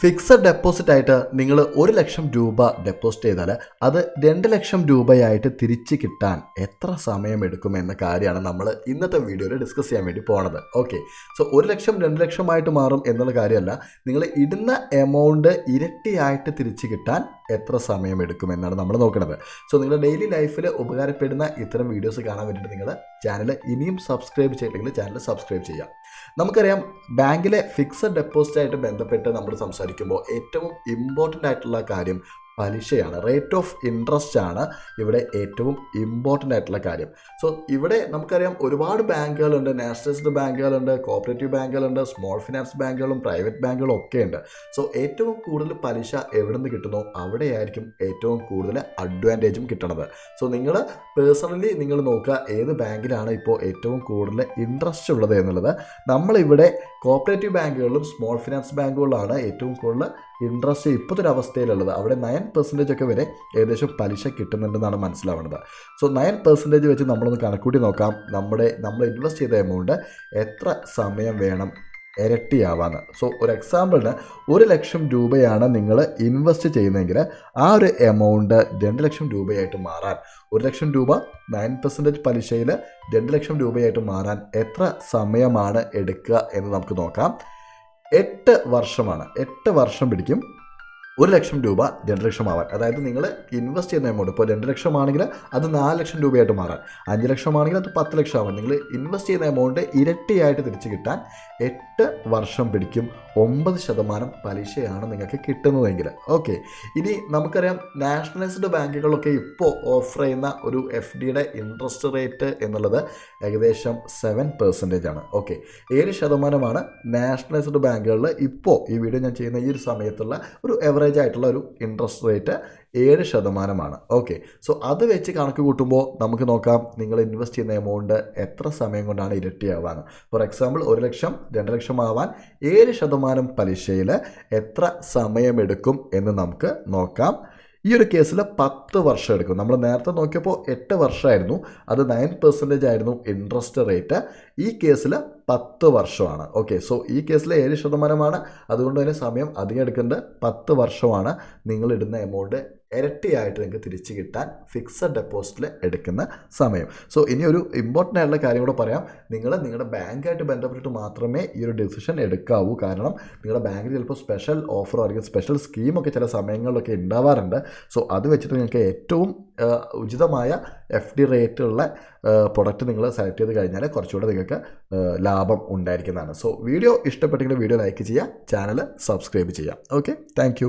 Fixed deposit ആയിട്ട് നിങ്ങൾ ഒരു ലക്ഷം രൂപ ഡെപ്പോസിറ്റ് ചെയ്താൽ അത് രണ്ട് ലക്ഷം രൂപയായിട്ട് തിരിച്ച് കിട്ടാൻ എത്ര സമയമെടുക്കും എന്ന കാര്യമാണ് നമ്മൾ ഇന്നത്തെ വീഡിയോയിൽ ഡിസ്കസ് ചെയ്യാൻ വേണ്ടി പോണത്. ഓക്കെ സോ ഒരു ലക്ഷം രണ്ട് ലക്ഷമായിട്ട് മാറും എന്നുള്ള കാര്യമല്ല. നിങ്ങൾ ഇടുന്ന എമൗണ്ട് ഇരട്ടിയായിട്ട് തിരിച്ച് കിട്ടാൻ എത്ര സമയമെടുക്കും എന്നാണ് നമ്മൾ നോക്കുന്നത്. സോ നിങ്ങളുടെ ഡെയിലി ലൈഫിൽ ഉപകാരപ്പെടുന്ന ഇത്തരം വീഡിയോസ് കാണാൻ വേണ്ടിയിട്ട് നിങ്ങൾ ചാനൽ ഇനിയും സബ്സ്ക്രൈബ് ചെയ്തില്ലെങ്കിൽ ചാനൽ സബ്സ്ക്രൈബ് ചെയ്യാം. നമുക്കറിയാം ബാങ്കിലെ ഫിക്സഡ് ഡെപ്പോസിറ്റ് ആയിട്ട് ബന്ധപ്പെട്ട് നമ്മൾ സംസാരിക്കുമ്പോൾ ഏറ്റവും ഇമ്പോർട്ടന്റ് ആയിട്ടുള്ള കാര്യം പലിശയാണ്. റേറ്റ് ഓഫ് ഇൻട്രസ്റ്റ് ആണ് ഇവിടെ ഏറ്റവും ഇമ്പോർട്ടന്റ് ആയിട്ടുള്ള കാര്യം. സോ ഇവിടെ നമുക്കറിയാം ഒരുപാട് ബാങ്കുകളുണ്ട്. നാഷണലൈസ്ഡ് ബാങ്കുകളുണ്ട് കോപ്പറേറ്റീവ് ബാങ്കുകളുണ്ട് സ്മോൾ ഫിനാൻസ് ബാങ്കുകളും പ്രൈവറ്റ് ബാങ്കുകളും ഒക്കെ ഉണ്ട്. സോ ഏറ്റവും കൂടുതൽ പലിശ എവിടെ നിന്ന് കിട്ടുന്നോ? അവിടെയായിരിക്കും ഏറ്റവും കൂടുതൽ അഡ്വാന്റേജും കിട്ടണത്. സോ നിങ്ങൾ പേഴ്സണലി നിങ്ങൾ നോക്കുക ഏത് ബാങ്കിലാണ് ഇപ്പോൾ ഏറ്റവും കൂടുതൽ ഇൻട്രസ്റ്റ് ഉള്ളത് എന്നുള്ളത്. നമ്മളിവിടെ കോപ്പറേറ്റീവ് ബാങ്കുകളിലും സ്മോൾ ഫിനാൻസ് ബാങ്കുകളിലാണ് ഏറ്റവും കൂടുതൽ ഇൻട്രസ്റ്റ് ഇപ്പോഴത്തെ ഒരു അവസ്ഥയിലുള്ളത് അവിടെ നയൻ പെർസെന്റേജ് ഒക്കെ വരെ ഏകദേശം പലിശ കിട്ടുന്നുണ്ടെന്നാണ് മനസ്സിലാവുന്നത്. സോ നയൻ പെർസെന്റേജ് വെച്ച് നമ്മളൊന്ന് കണക്കൂട്ടി നോക്കാം. നമ്മുടെ നമ്മൾ ഇൻവെസ്റ്റ് ചെയ്ത എമൗണ്ട് എത്ര സമയം വേണം ഇരട്ടിയാവാന്ന്. സോ ഒരു എക്സാമ്പിളിന് ഒരു ലക്ഷം രൂപയാണ് നിങ്ങൾ ഇൻവെസ്റ്റ് ചെയ്യുന്നതെങ്കിൽ ആ ഒരു എമൗണ്ട് രണ്ട് ലക്ഷം രൂപയായിട്ട് മാറാൻ ഒരു ലക്ഷം രൂപ നയൻ പെർസെന്റേജ് പലിശയിൽ രണ്ട് ലക്ഷം രൂപയായിട്ട് മാറാൻ എത്ര സമയമാണ് എടുക്കുക എന്ന് നമുക്ക് നോക്കാം. എട്ട് വർഷമാണ്. എട്ട് വർഷം പിടിക്കും. ഒരു ലക്ഷം രൂപ രണ്ട് ലക്ഷമാവാൻ. അതായത് നിങ്ങൾ ഇൻവെസ്റ്റ് ചെയ്യുന്ന എമൗണ്ട് ഇപ്പോൾ രണ്ട് ലക്ഷമാണെങ്കിൽ അത് നാല് ലക്ഷം രൂപയായിട്ട് മാറാൻ. അഞ്ച് ലക്ഷമാണെങ്കിൽ അത് പത്ത് ലക്ഷം ആവാൻ നിങ്ങൾ ഇൻവെസ്റ്റ് ചെയ്യുന്ന എമൗണ്ട് ഇരട്ടിയായിട്ട് തിരിച്ചു കിട്ടാൻ എട്ട് വർഷം പിടിക്കും. ഒമ്പത് ശതമാനം പലിശയാണ് നിങ്ങൾക്ക് കിട്ടുന്നതെങ്കിൽ. ഓക്കെ. ഇനി നമുക്കറിയാം നാഷണലൈസ്ഡ് ബാങ്കുകളൊക്കെ ഇപ്പോൾ ഓഫർ ചെയ്യുന്ന ഒരു എഫ് ഡിയുടെ ഇൻട്രസ്റ്റ് റേറ്റ് എന്നുള്ളത് ഏകദേശം സെവൻ പെർസെന്റേജ് ആണ്. ഓക്കെ. ഏഴ് ശതമാനമാണ് നാഷണലൈസ്ഡ് ബാങ്കുകളിൽ ഇപ്പോൾ ഈ വീഡിയോ ഞാൻ ചെയ്യുന്ന ഈ ഒരു സമയത്തുള്ള ഒരു എവറേജ് ആയിട്ടുള്ള ഒരു ഇൻട്രസ്റ്റ് റേറ്റ് ഏഴ് ശതമാനമാണ്. ഓക്കെ സോ അത് വെച്ച് കണക്ക് കൂട്ടുമ്പോൾ നമുക്ക് നോക്കാം നിങ്ങൾ ഇൻവെസ്റ്റ് ചെയ്യുന്ന എമൗണ്ട് എത്ര സമയം കൊണ്ടാണ് ഇരട്ടിയാവാൻ ഫോർ എക്സാമ്പിൾ ഒരു ലക്ഷം രണ്ട് ലക്ഷം ആവാൻ ഏഴ് ശതമാനം പലിശയിൽ എത്ര സമയമെടുക്കും എന്ന് നമുക്ക് നോക്കാം. ഈ ഒരു കേസിൽ പത്ത് വർഷം എടുക്കും. നമ്മൾ നേരത്തെ നോക്കിയപ്പോൾ എട്ട് വർഷമായിരുന്നു അത് നയൻ പെർസെന്റേജ് ആയിരുന്നു ഇൻട്രസ്റ്റ് റേറ്റ് ഈ കേസിൽ പത്ത് വർഷമാണ്. ഓക്കെ സോ ഈ കേസിൽ ഏഴ് ശതമാനമാണ്. അതുകൊണ്ട് തന്നെ സമയം അധികം എടുക്കേണ്ടത് പത്ത് വർഷമാണ് നിങ്ങൾ ഇടുന്ന എമൗണ്ട് ഇരട്ടിയായിട്ട് നിങ്ങൾക്ക് തിരിച്ചു കിട്ടാൻ ഫിക്സഡ് ഡെപ്പോസിറ്റിൽ എടുക്കുന്ന സമയം. സോ ഇനി ഒരു ഇമ്പോർട്ടന്റ് ആയിട്ടുള്ള കാര്യം കൂടെ പറയാം. നിങ്ങൾ നിങ്ങളുടെ ബാങ്കായിട്ട് ബന്ധപ്പെട്ടിട്ട് മാത്രമേ ഈ ഒരു ഡിസിഷൻ എടുക്കാവൂ. കാരണം നിങ്ങളുടെ ബാങ്കിൽ ചിലപ്പോൾ സ്പെഷ്യൽ ഓഫറോ അല്ലെങ്കിൽ സ്പെഷ്യൽ സ്കീമൊക്കെ ചില സമയങ്ങളിലൊക്കെ ഉണ്ടാവാറുണ്ട്. സോ അത് വെച്ചിട്ട് നിങ്ങൾക്ക് ഏറ്റവും ഉചിതമായ എഫ് ഡി റേറ്റുള്ള പ്രൊഡക്റ്റ് നിങ്ങൾ സെലക്ട് ചെയ്ത് കഴിഞ്ഞാൽ കുറച്ചുകൂടെ നിങ്ങൾക്ക് ലാഭം ഉണ്ടായിരിക്കുന്നതാണ്. സോ വീഡിയോ ഇഷ്ടപ്പെട്ടെങ്കിൽ വീഡിയോ ലൈക്ക് ചെയ്യുക ചാനൽ സബ്സ്ക്രൈബ് ചെയ്യുക. Okay thank